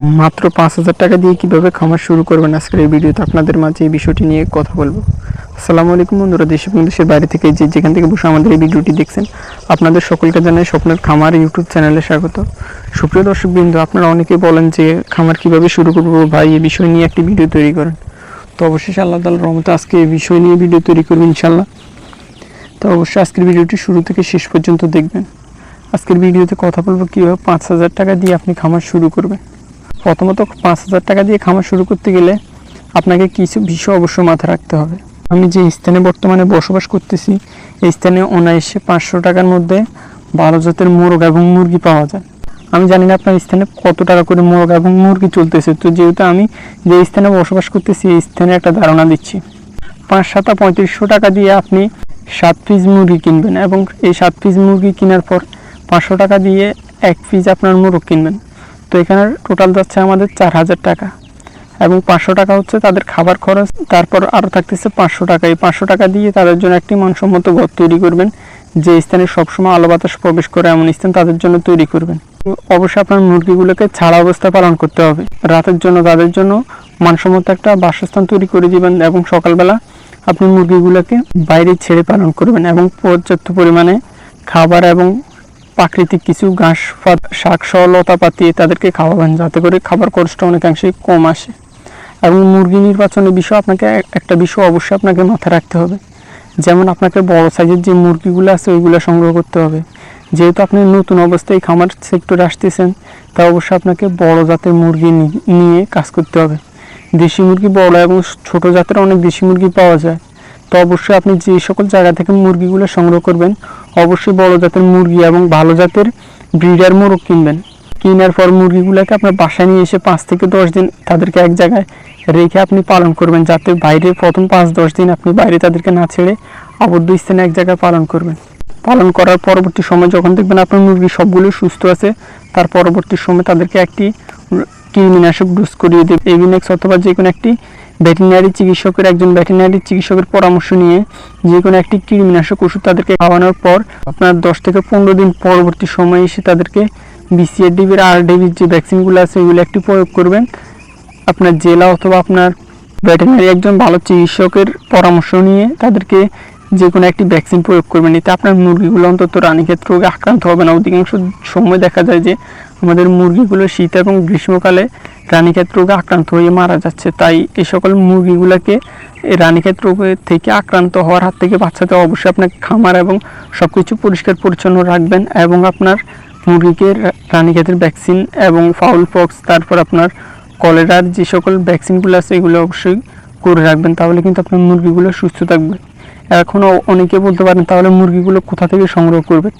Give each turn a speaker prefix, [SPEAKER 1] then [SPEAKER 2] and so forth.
[SPEAKER 1] মাত্র পাঁচ হাজার টাকা দিয়ে কীভাবে খামার শুরু করবেন আজকের এই ভিডিওতে আপনাদের মাঝে এই বিষয়টি নিয়ে কথা বলব। আসসালামু আলাইকুম বন্ধুরা, দেশ এবং দেশের বাইরে থেকে যে যেখান থেকে বসে আমাদের এই ভিডিওটি দেখছেন, আপনাদের সকলকে জানাই স্বপ্নের খামার ইউটিউব চ্যানেলে স্বাগত। সুপ্রিয় দর্শক বিন্দু আপনারা অনেকেই বলেন যে খামার কীভাবে শুরু করব, ভাই এই বিষয় নিয়ে একটি ভিডিও তৈরি করেন। তো অবশ্যই আল্লাহ তালার রহমতে আজকে এই বিষয় নিয়ে ভিডিও তৈরি করবেন ইনশাল্লাহ তো অবশ্যই আজকের ভিডিওটি শুরু থেকে শেষ পর্যন্ত দেখবেন। আজকের ভিডিওতে কথা বলব কীভাবে পাঁচ হাজার টাকা দিয়ে আপনি খামার শুরু করবেন। প্রথমত পাঁচ হাজার টাকা দিয়ে খামার শুরু করতে গেলে আপনাকে কিছু বিষয় অবশ্যই মাথায় রাখতে হবে। আমি যে স্থানে বর্তমানে বসবাস করতেছি, এই স্থানে অনায়াসে পাঁচশো টাকার মধ্যে ভালো জাতের মোরগ এবং মুরগি পাওয়া যায়। আমি জানি না আপনার স্থানে কত টাকা করে মোরগ এবং মুরগি চলতেছে। তো যেহেতু আমি যে স্থানে বসবাস করতেছি, এই স্থানে একটা ধারণা দিচ্ছি। পাঁচ সাতা পঁয়ত্রিশশো টাকা দিয়ে আপনি সাত পিস মুরগি কিনবেন এবং এই সাত পিস মুরগি কেনার পর পাঁচশো টাকা দিয়ে এক পিস আপনার মোরগ কিনবেন। তো এখানে টোটাল যাচ্ছে আমাদের চার হাজার টাকা এবং পাঁচশো টাকা হচ্ছে তাদের খাবার খরচ। তারপর আরও থাকতেছে পাঁচশো টাকা। এই পাঁচশো টাকা দিয়ে তাদের জন্য একটি মানসম্মত ঘর তৈরি করবেন, যে স্থানে সবসময় আলো বাতাস প্রবেশ করে এমন স্থান তাদের জন্য তৈরি করবেন। অবশ্যই আপনার মুরগিগুলোকে ছাড়া অবস্থা পালন করতে হবে। রাতের জন্য তাদের জন্য মানসম্মত একটা বাসস্থান তৈরি করে দিবেন এবং সকালবেলা আপনি মুরগিগুলোকে বাইরে ছেড়ে পালন করবেন এবং পর্যাপ্ত পরিমাণে খাবার এবং প্রাকৃতিক কিছু ঘাস পাত শাক সহ লতা পাতিয়ে তাদেরকে খাওয়াবেন। যাতে করে খাবার খরচটা অনেকাংশেই কম আসে। এবং মুরগি নির্বাচনের বিষয় আপনাকে একটা বিষয় অবশ্যই আপনাকে মাথায় রাখতে হবে। যেমন আপনাকে বড় সাইজের যে মুরগিগুলো আছে, ওইগুলো সংগ্রহ করতে হবে। যেহেতু আপনি নতুন অবস্থায় খামার সেক্টরে আসতেছেন, তা অবশ্যই আপনাকে বড় জাতের মুরগি নিয়ে কাজ করতে হবে। দেশি মুরগি বড় এবং ছোট জাতের অনেক দেশি মুরগি পাওয়া যায়। তো অবশ্যই আপনি যে সকল জায়গা থেকে মুরগিগুলো সংগ্রহ করবেন অবশ্যই বড় জাতের মুরগি এবং ভালো জাতের ব্রিডার মোরগ কিনবেন। কেনার পর মুরগিগুলোকে আপনার বাসায় নিয়ে এসে পাঁচ থেকে দশ দিন তাদেরকে এক জায়গায় রেখে আপনি পালন করবেন, যাতে বাইরে প্রথম পাঁচ, দশ দিন আপনি বাইরে তাদেরকে না ছেড়ে আবদ্ধ স্থানে এক জায়গায় পালন করবেন। পালন করার পরবর্তী সময় যখন দেখবেন আপনার মুরগি সবগুলো সুস্থ আছে, তার পরবর্তী সময় তাদেরকে একটি কৃমিনাশক ডোজ করিয়ে দেবে এভিনেক্স অথবা যে কোনো একটি ভেটেরিনারি চিকিৎসকের, একজন ভেটেরিনারি চিকিৎসকের পরামর্শ নিয়ে যে কোনো একটি কৃমিনাশক ওষুধ তাদেরকে খাওয়ানোর পর আপনার দশ থেকে পনেরো দিন পরবর্তী সময়ে এসে তাদেরকে বিসিআর ডিবির আর ডিবির যে ভ্যাকসিনগুলো আছে, ওইগুলো একটি প্রয়োগ করবেন। আপনার জেলা অথবা আপনার ভেটেরিনারি একজন ভালো চিকিৎসকের পরামর্শ নিয়ে তাদেরকে যে কোনো একটি ভ্যাকসিন প্রয়োগ করবেন। এতে আপনার মুরগিগুলো অন্তত রানীক্ষেত্র রোগে আক্রান্ত হবে না। অধিকাংশ সময় দেখা যায় যে আমাদের মুরগিগুলো শীত এবং গ্রীষ্মকালে রানীক্ষেত রোগে আক্রান্ত হয়ে মারা যাচ্ছে। তাই এই সকল মুরগিগুলোকে রানীক্ষেত রোগে থেকে আক্রান্ত হওয়ার হাত থেকে বাঁচাতে অবশ্যই আপনাকে খামার এবং সব কিছু পরিষ্কার পরিচ্ছন্ন রাখবেন এবং আপনার মুরগিকে রানীক্ষেতের ভ্যাকসিন এবং ফাউল পক্স, তারপর আপনার কলেরার যে সকল ভ্যাকসিনগুলো আছে, এগুলো অবশ্যই করে রাখবেন। তাহলে কিন্তু আপনার মুরগিগুলো সুস্থ থাকবে। এখনও অনেকে বলতে পারেন, তাহলে মুরগিগুলো কোথা থেকে সংগ্রহ করবে?